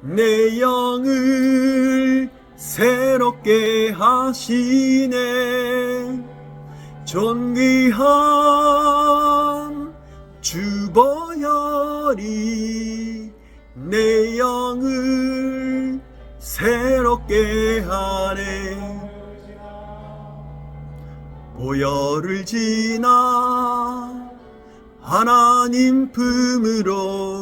내 영을 새롭게 하시네. 존귀한 주보혈이 내 영을 새롭게 하네. 보혈을 지나 하나님 품으로